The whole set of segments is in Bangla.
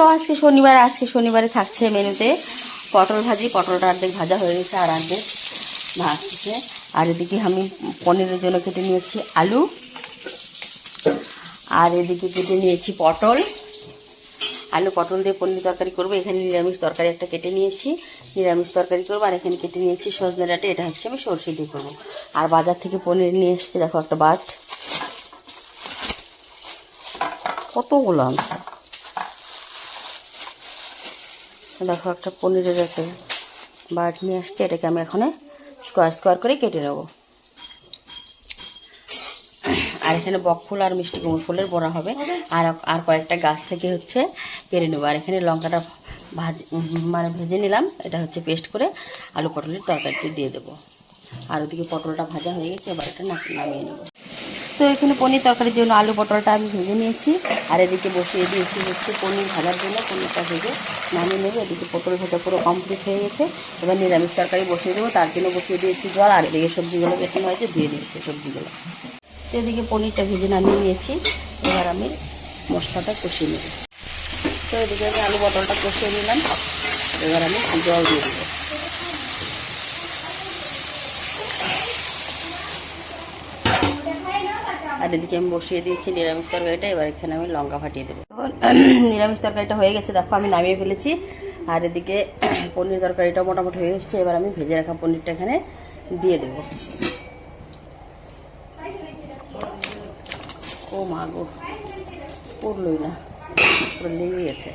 তো আজকে শনিবার, আজকে শনিবারে থাকছে মেনুতে পটল ভাজি, পটলটা অর্ধেক ভাজা হয়ে গেছে আর অর্ধেক ভাজছে। আর এদিকে আমি পনিরের জন্য কেটে নিয়েছি আলু। আর এদিকে কেটে নিয়েছি পটল। আলু, পটল দিয়ে পনির তরকারি করব। এখানে নিরামিষ তরকারি একটা কেটে নিয়েছি। নিরামিষ তরকারি করব আর এখানে কেটে নিয়েছি সজনে ডাঁটা। এটা হচ্ছে আমি সরষে দিয়ে করব। আর বাজার থেকে পনির নিয়ে এসেছি, দেখো একটা বাট। কতগুলো আনছে দেখো, একটা পনিরের একটা বাট নিয়ে আসছে, এটাকে আমি এখানে স্কোয়ার স্কোয়ার করে কেটে নেব। আর এখানে বকফুল আর মিষ্টি কুমড় ফুলের বড়া হবে। আর আর কয়েকটা গাছ থেকে হচ্ছে পেরে নেব। আর এখানে লঙ্কাটা ভাজি মানে ভেজে নিলাম। এটা হচ্ছে পেস্ট করে আলু পটলের তরকারিটি দিয়ে দেবো। আর ওদিকে পটলটা ভাজা হয়ে গেছে, এবার এটা নামিয়ে নেব। তো এখানে পনির তরকারির জন্য আলু পটলটা আমি ভেজে নিয়েছি। আর এদিকে বসিয়ে দিয়েছি হচ্ছে পনির ভাজার জন্য। পনিরটা ভেজে নামিয়ে নেব। এদিকে পটল ভাজা পুরো কমপ্লিট হয়ে গেছে। এবার নিরামিষ তরকারি বসিয়ে দেবো। তার জন্য বসিয়ে দিয়েছি জল। আর এদিকে সবজিগুলো বেশি হয়েছে, ধুয়ে দিয়েছি সবজিগুলো। তো এদিকে পনিরটা ভেজে নামিয়ে নিয়েছি। এবার আমি মশলাটা কষিয়ে নেব। তো এদিকে আমি আলু পটলটা কষিয়ে নিলাম। এবার আমি জল দিয়ে দেবো। আর এদিকে আমি বসিয়ে দিয়েছি, নিরামিষ তরকারিটা, এবার এখানে আমি লঙ্কা ফাটিয়ে দেবো। নিরামিষ তরকারিটা হয়ে গেছে, দেখো আমি নামিয়ে ফেলেছি। আর এদিকে পনির তরকারিটা মোটামুটি হয়ে এসছে, এবার আমি ভেজে রাখা পনিরটা এখানে দিয়ে দেব। ও মা গো পড়লই না লেগে গেছে।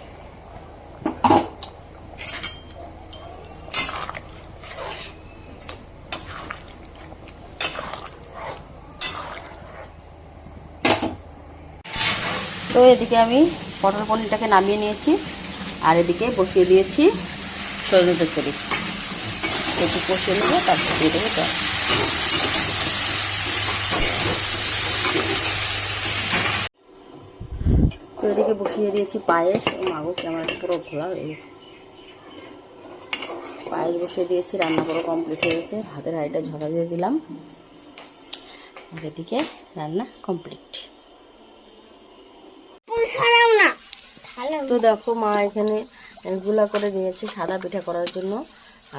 তো এদিকে আমি পটল পনিরটাকে নামিয়ে নিয়েছি, আর এদিকে বসিয়ে দিয়েছি সজনে তরকারি একটু কষিয়ে নেব, তারপর দিয়ে দেবো তো এদিকে বসিয়ে দিয়েছি পায়েস। মাগো ক্যামেরাটা পুরো খোলা হয়ে গেছে। পায়েস বসিয়ে দিয়েছি, রান্না পুরো কমপ্লিট হয়ে গেছে। ভাতের হাঁড়িটা ঝরা দিয়ে দিলাম। আর এদিকে রান্না কমপ্লিট ছাড়াও না ভালো তো দেখো মা এখানে গুলা করে নিয়েছে সাদা পিঠা করার জন্য।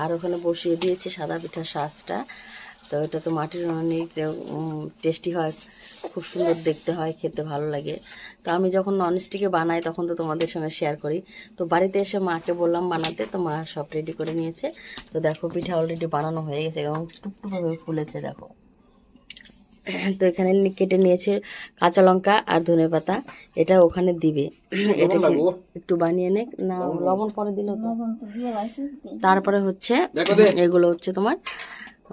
আর ওখানে বসিয়ে দিয়েছে সাদা পিঠার শাঁসটা তো এটা তো মাটির অনেক টেস্টি হয়, খুব সুন্দর দেখতে হয়, খেতে ভালো লাগে। তো আমি যখন ননস্টিকে বানাই তখন তো তোমাদের সঙ্গে শেয়ার করি। তো বাড়িতে এসে মাকে বললাম বানাতে, তো মা সব রেডি করে নিয়েছে। তো দেখো পিঠা অলরেডি বানানো হয়ে গেছে এবং টুকটুকভাবে ফুলেছে, দেখো। তো এখানে কেটে নিয়েছে কাঁচা লঙ্কা আর ধনে পাতা। এটা ওখানে দিবে। এটা একটু বানিয়ে নে। না লবণ পরে দিল তারপরে হচ্ছে এগুলো হচ্ছে তোমার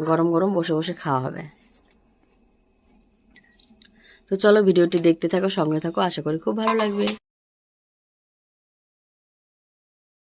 গরম গরম বসে বসে খাওয়া হবে। তো চলো ভিডিওটি দেখতে থাকো সঙ্গে থাকো। আশা করি খুব ভালো লাগবে।